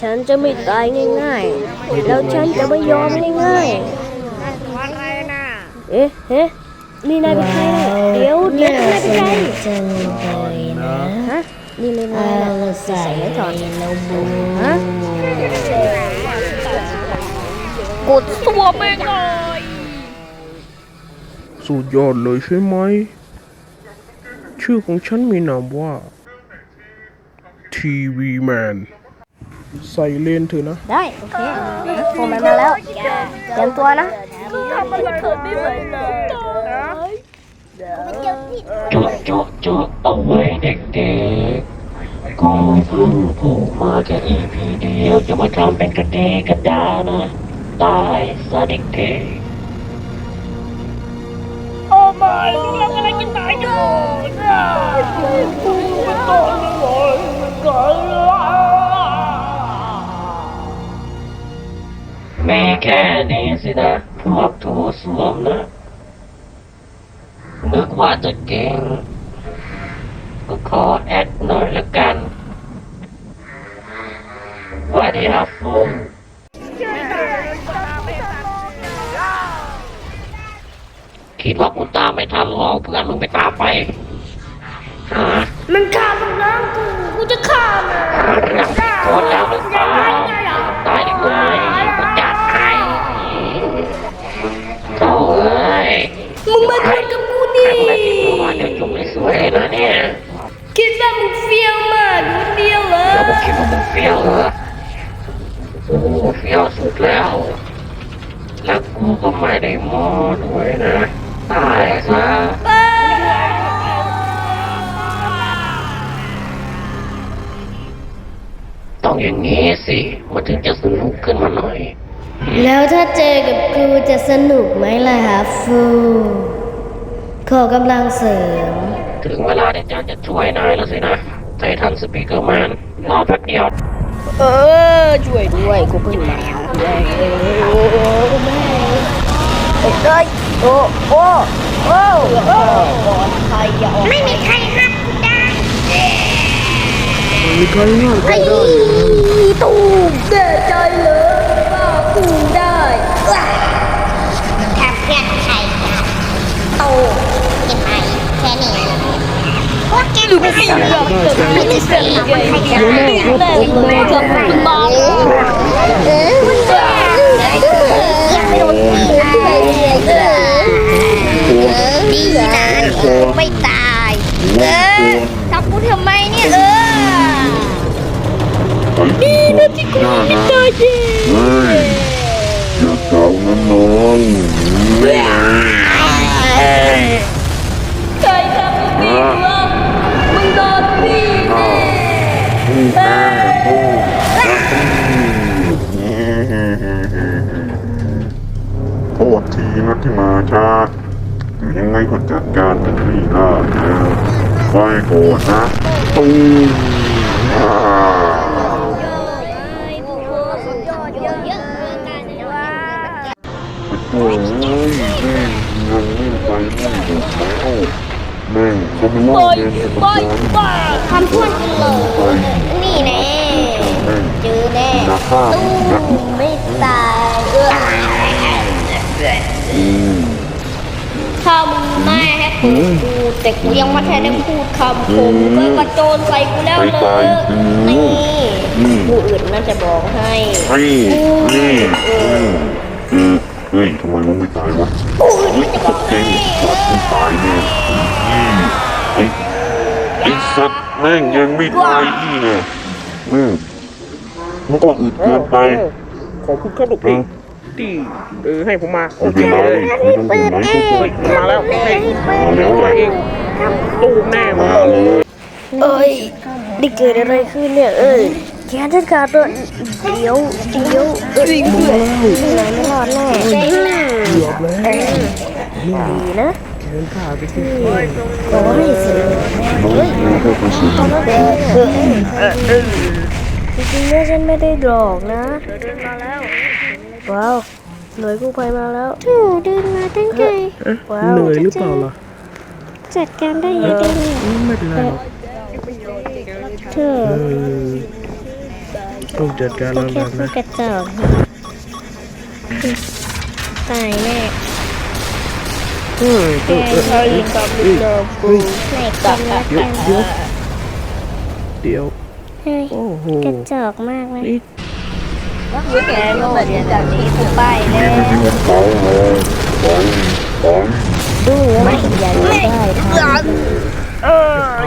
ฉันจะไม่ตายง่ายๆ แล้วฉันจะไม่ยอมง่ายอะไรนะๆ เอ๊ะเฮ้นี่นายเป็นใครเนี่ยเดี๋ยวเดี๋ยวนายเป็นใครจังเลยนะฮะ นี่เลยนาอายน่ะลใส่ไม่ถอดแล้วบูฮะกดสวมเองเลยสุดยอดเลยใช่ไหม ชื่อของฉันมีนามว่าทีวีแมน ใส่เลนเถอะนะ ได้โอเคโฟมมันมาแล้วเตรียมตัวนะจุดจุดจุดเอาไว้เด็กๆกูเพิ่งผูกมาแค่ EP เดียวจะมาทำเป็นกระเดกระดานะตายซะเด็กๆแม่ แค่นี้สินะพวกถูสวมนะนึกว่าจะเก่งก็ขอแอดหน่อยละกันสวัสดีครับผมคิดว่ากูตามไม่ทันหรอกเพื่อนมึงไปตามไปหามันฆ่ามันน้ำกูกูจะฆ่ามันหาเรื่องผิดกฎแล้วหรือเปล่า งมาชนกับกูดิทำอะไรผิดพลาดเดี๋ยวจุ่มไม่สวยเลยนะเนี่ยคิดว่ามึงเฟี้ยวมากคนเดียวเหรอแล้วมึงคิดว่ามึงเฟี้ยวเหรอโอ้โหเฟี้ยวสุดแล้ว แล้วกูก็ไม่ได้มอด้วยนะตายซะต้องอย่างนี้สิมันถึงจะสนุกขึ้นมาหน่อย แล้วถ้าเจอกับกูจะสนุกไหมล่ะฮะฟูขอกำลังเสริม ถึงเวลาที่จะจะช่วยนายแล้วสินะใจทันสปีกเกอร์แมนรอแป๊บเดียว เออ ช่วยด้วยกูเพิ่งมาแม่เอ้ยโอ้โอ้โอ้โอ้ก่อนใครอย่าออกไม่มีใครห้ามกูได้มีใครห้ามใครได้ตูมเสียใจเลยว่า กูได้ถ้าเพื่อนใครอยากโตเห็นไหมแค่นี้พวกแกไม่ได้หรอกไม่ได้เสียงใครอยากแม่กูจะมาบ้าเออคุณแม่ยังไม่โดนดีนะไม่ตายเออทำกูทำไมเนี่ยเออดีนะที่กูไม่ตายจริงเฮ้ นะน้องเฮ้ยใครทำไม่วะมึงโดนดีแม่พูดโทษทีนะที่มาช้ายังไงก็จัดการกันที่หน้แล้วไฟโกรธนะตูมอ่า โอ้ยแม่งยังไม่ไปไม่หมดแล้วแม่งเขาไม่ว่าเดินกันมาทำพื่อนเลยนี่แน่เจอแน่ตู้ไม่ตายเอออืมถ้ามึงไม่ให้กูแต่กูยังไม่ทันได้พูดคำผมก็กระโจนใส่กูแล้วเลยนี่กูอื่นน่าจะบอกให้ไอ้นี่อืม เฮ้ยทำไมมันไม่ตายวะกูอื่นน่าจะบอกให้มันตายเนี่ยอืมไอ้ไอ้สัตว์แม่งยังไม่ตายอีกเนี่ยอืมมันก็อึดเกินไปขอบคุณครับลูกพี่ที่เออให้ผมมาเอาไปเลยไม่ต้องเป็นไหนก็เปิดมาแล้วให้มาแล้วไงเองตูมแน่มามาเลยเอ้ยนี่เกิดอะไรขึ้นเนี่ยเอ้ย แขนฉันขาดตัวเดี๋ยวเดี๋ยวเอ้ยมึงไหนไม่รอดแน่เกือบแล้วดีนะแขนขาดไปที่ขอให้เสร็จน้องเอ๋ก็ไปสิจริงๆเนี่ยฉันไม่ได้หลอกนะว้าวหน่วยกู้ภัยมาแล้วโอ้เดินมาตั้งใจว้าวเหนื่อยหรือเปล่าล่ะจัดการได้ยังไงอืมไม่เป็นไรหรอกเธอ เออต้องจัดการก็แล้วแค่ล่ะพูดนะกระจอกตายแน่เฮ้ยเฮ้ยเฮ้ยเฮ้ยเฮ้ยเฮ้ยไหนกันละเดี๋ยกัวนเดี๋ยวเดี๋ยวเฮ้ยโอ้โหกระจอกมากเลยนี่แกโลดเนี่ยจากนี้ถึงไปแล้วดูไม่ยังไม่ ได้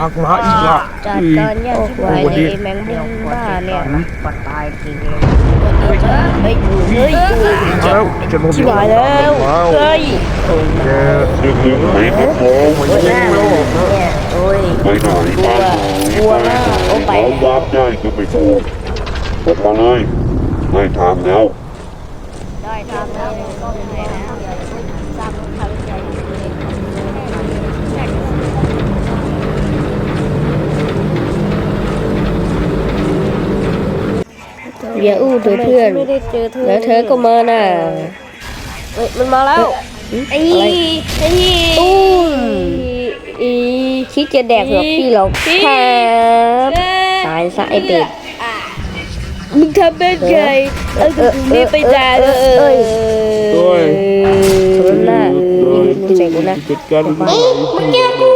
ทพักมาอีกละจัดการยางที่ไว้ในแมงมุมบ้าเนี่ยปัดตายจริงเลยเฮ้ยเฮ้ยแล้วจะลงที่ไหนแล้วเฮ้ยแกยังยังไหนก็พอมันยังไม่หมดนะเนี่ยโอ้ยไปไหนไปไหนกลัวมากโอ้ไปเอาวาบได้ก็ไม่ถูกออกมาเลยไม่ทำแล้วได้ทำแล้วก็ได้แล้ ย่าอู้เถอะเพื่อน ไม่ได้เจอเธอแล้วเธอก็มาน่ะเอ้ยมันมาแล้วไอ้ไอ้ตุ้มอีคิดจะแดกหรอกพี่หรอกครับตายซะไอเป็ดมึงทำเป็นไงเออกูไม่ไปด่าเออเออด้วยสนหน้านี่ใส่กูนะจัดการมันมันแกกู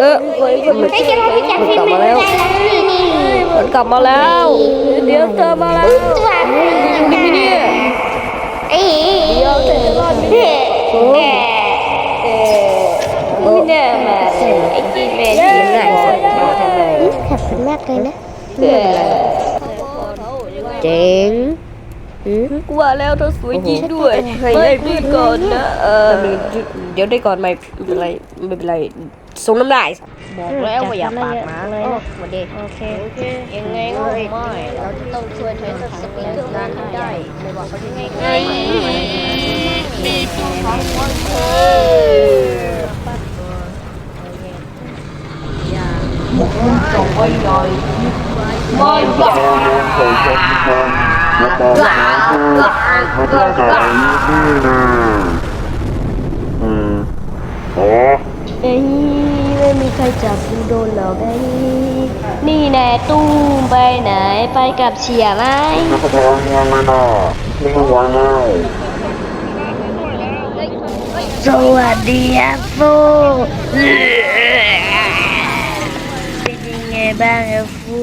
เออมันกลับมาแล้ว มันกลับมาแล้ว เดี๋ยวเธอมาแล้วนี่ไม่เนี่ยเดี๋ยวเธอรอดไม่ได้ไม่แน่มาไอ้จีเมย์ทีมไหนสักมาทำไมขอบคุณมากเลยนะเออะไรเจ๋ง กลัวแล้วเธอสวยจริงด้วยไม่พี่ก่อนนะเออเดี๋ยวได้ก่อนไม่เป็นไรไม่เป็นไรส่งน้ำลายบอกแล้วว่าอย่าปากหมาเลยนะวันนี้โอเคยังไงก็ไม่เราจะต้องช่วยเธอสักสปีกเกอร์นั้นให้ได้ไม่ว่าเขาจะยังไงมีผู้ทำวันเธอไม่ใหญ่ไม่ใหญ่ แล้วก็หาคือไม่ต้องการนี่นะ อืมอ๋อเอ้ยไม่มีใครจับกูโดนหรอกไอ้นี่แน่ตู้มไปไหนไปกับเฉียไหมแล้วก็พอยังไม่น่าไม่ไหวแล้วสวัสดีครับฟูเป็นยังไงบ้างครับฟู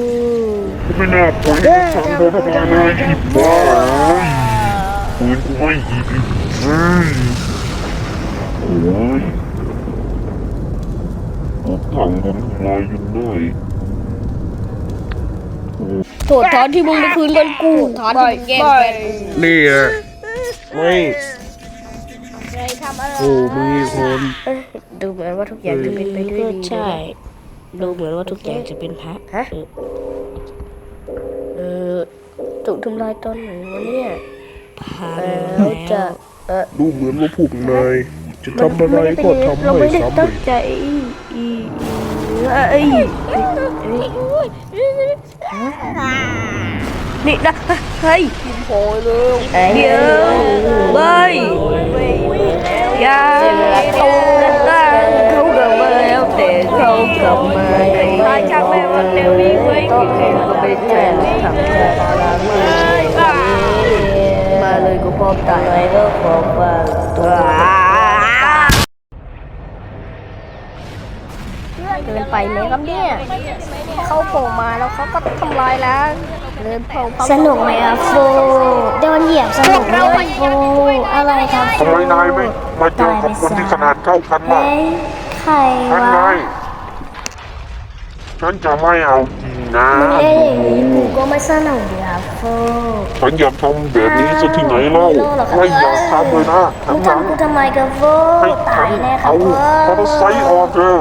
ไม่น่าปล่อยให้ฉันโดนทำร้ายเลยอีบ้า ปืนกูไม่หยิบอีกเฮ้ยโอ้ยถังมันลอยยู่ไหนโถดถอนที่มึงไปคืนเงินกูถอนที่มึงแย่งแฟนกูนี่แหละไม่โอ้มีคนดูเหมือนว่าทุกอย่างจะเป็นไปด้วยดีใช่ ดูเหมือนว่าทุกอย่างจะเป็นพระฮะเออถูกทำลายตอนไหนวะเนี่ย ผ่านแล้วจะเออดูเหมือนว่าพวกนายจะทำอะไรก็ทำเราให้ไม่ได้สำตั้เร็งจใจอีเอ้ยนี่นะเฮ้ยโอ้ยเดี๋ยวเฮ้ยอย่าเขาเขากลับมาแล้วแต่เขากลับมาตายจากแม่วันเดียววิ่งไว้ก็ไม่แจ้งทำใจมา เลยกูพร้อมตายก็ขอฟังตัวเกินไปไหมครับเนี่ย เขาโผล่มาแล้วเขาก็ทำลายแล้วเดินเผาสนุกไหมครับฟูโดนเหยียบสนุกไหมครับฟูอะไรครับฟูทำไมนายไม่มาเจอกับคนที่ขนาดเท่ากันล่ะเฮ้ยใครฉันวะไงฉันจะไม่เอาจริงนะเอ้ยอย่างนี้กูก็ไม่สนุกดีครับฟู ฉันอยากทำแบบนี้สักที่ไหนเล่าไม่อยากทำเลยนะมึงทั้งนั้นทำกูทำไมกับฟูให้ตาฉัยนแน่ครัเอาบฟูพาราไซต์ออกเถอะ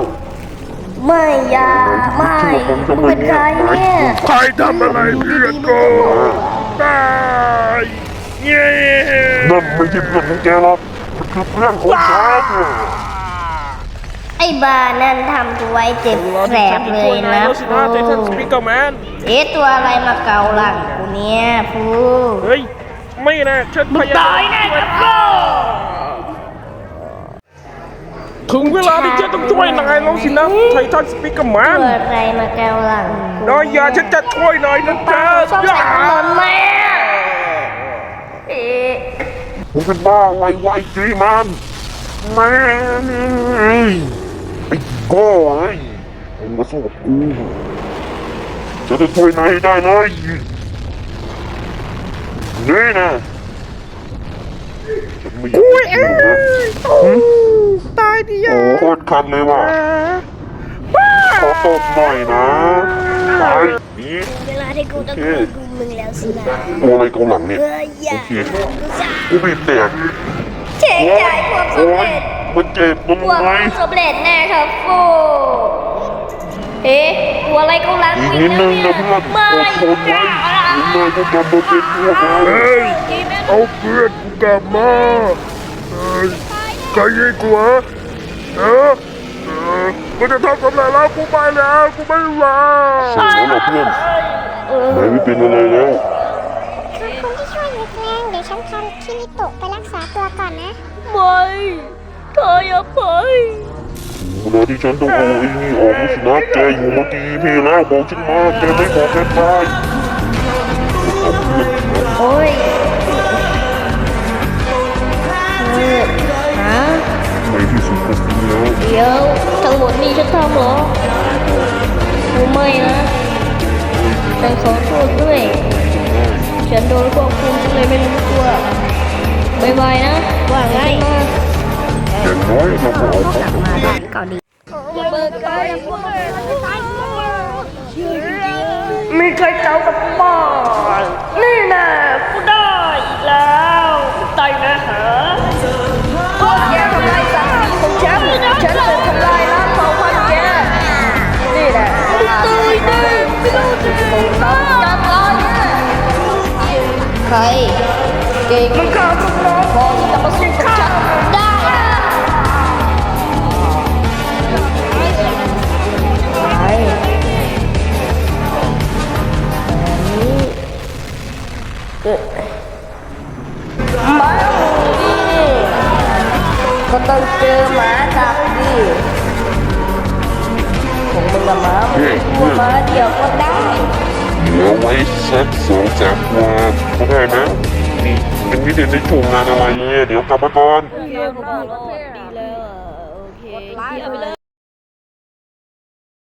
ไม่อยาไม่มึงเป็นใครเนี่ยใครทำอะไรเพื่อนก็ตายเย้นั่นไม่ใช่เพื่อนของแกหรอกมันคือเพื่อนของฉันไอ้บ้านั่นทำกูไว้เจ็บแสบเลยนะสิฟูนะแต่ท่านสปิเกอร์แมนเอ๊ะตัวอะไรมาเกาหลังกูเนี่ยฟูเฮ้ย ไม่นะฉันพยายามตายแน่ครับถึงเวลาที่ฉันต้องช่วยนายแล้วสินะไททันสปีกเกอร์แมนเปิดอะไรมาแกวหลังนายอย่าฉันจะช่วยนายนะจ๊ะชอบใส่ขนมแม่เอ๊ะมึงเป็นบ้าไวไวจีมันแม่ งไอ้ก้อยมึงมาสู้กับกูจะจะช่วยนายให้ได้เลยนี่นะฉันไม่อยากจะอยู่นะตายดิยาโอ้โคตรคันเลยว่ะขอตบหน่อยนะตายนี่เวลาที่กูต้องควบคุมมึงแล้วสินะตัวอะไรเกาหลังเนี่ยเอ้ยอย่าโอเคกูบีบแตกเช็คใจความสำโอ้ยเร็จ มันเจ็บตรงกลัวไหนความสำเร็จแน่ครับฟูเอ๊ะกลัวอะไรกูรักอีกมึนิดนึงนะเพื่อนไม่อดทนไว้ถึงนายจะกลับมาเป็นพวกเราเฮ้ยเอาเพื่อนกูกลับมาเฮ้ยใครยิงกูวะเออเออกูจะทำสำเร็จแล้วกูไปแล้วกูไม่ไหวเสียแล้วเหรอเพื่อนนายไม่เป็นอะไรแล้วขอบคุณที่ช่วยนึกแรงเดี๋ยวฉันพาคิมิโตะไปรักษาตัวก่อนนะไม่เธ ออย่าไปเวลาที่ฉันต้องเอาไอ้นี่ออกสินะแกอยู่เมื่อกี้พี่แล้วบอกฉันมาแกไม่บอกแกตายโอ้ยเออฮะในที่สุดก็คือแล้วเดี๋ยวทั้งหมดนี้ฉันทำเหรอกูไม่นะฉันขอโทษด้วย ฉันโดนควบคุมฉันเลยไม่รู้ตัวบายบายนะ ว่าไง อย่างน้อยเราก็เอาของมาบ้านก็ดีเบิกไก่มีใครเจ้ากับป้านี่นะกูได้อีกแล้วตายนะฮะพวกแกทำลายสามีของฉันฉันจะทำลายล้างเผ่าพันธุ์แกนี่แหละตายแน่ไม่ต้องจะจะตายแน่ใครเก่ง ก็ต้องเจอหมาจับดิของมึงละหมามึงกลัวหมาเดียวก็ได้เอาไว้สักสองสามวันก็ได้นะนี่เป็นวิดีโอในช่วงงานอะไรเนี่ยเดี๋ยวกลับมาก่อน